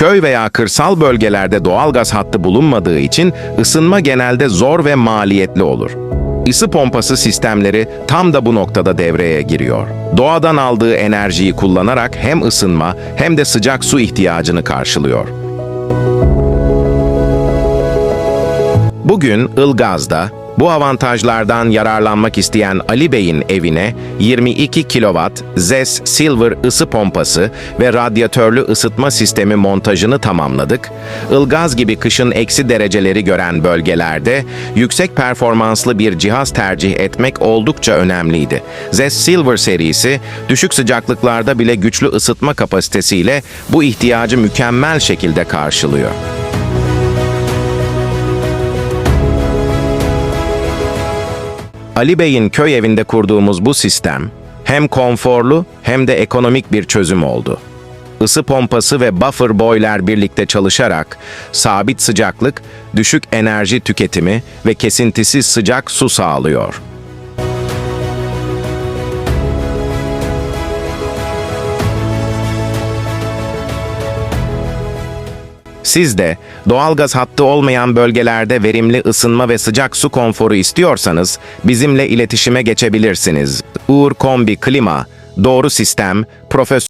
Köy veya kırsal bölgelerde doğalgaz hattı bulunmadığı için ısınma genelde zor ve maliyetli olur. Isı pompası sistemleri tam da bu noktada devreye giriyor. Doğadan aldığı enerjiyi kullanarak hem ısınma hem de sıcak su ihtiyacını karşılıyor. Bugün Ilgaz'da bu avantajlardan yararlanmak isteyen Ali Bey'in evine 22 kW ZES Silver ısı pompası ve radyatörlü ısıtma sistemi montajını tamamladık. Ilgaz gibi kışın eksi dereceleri gören bölgelerde yüksek performanslı bir cihaz tercih etmek oldukça önemliydi. ZES Silver serisi düşük sıcaklıklarda bile güçlü ısıtma kapasitesiyle bu ihtiyacı mükemmel şekilde karşılıyor. Ali Bey'in köy evinde kurduğumuz bu sistem hem konforlu hem de ekonomik bir çözüm oldu. Isı pompası ve buffer boiler birlikte çalışarak sabit sıcaklık, düşük enerji tüketimi ve kesintisiz sıcak su sağlıyor. Siz de doğalgaz hattı olmayan bölgelerde verimli ısınma ve sıcak su konforu istiyorsanız bizimle iletişime geçebilirsiniz. Uğur Kombi Klima, Doğru Sistem, Profesyonel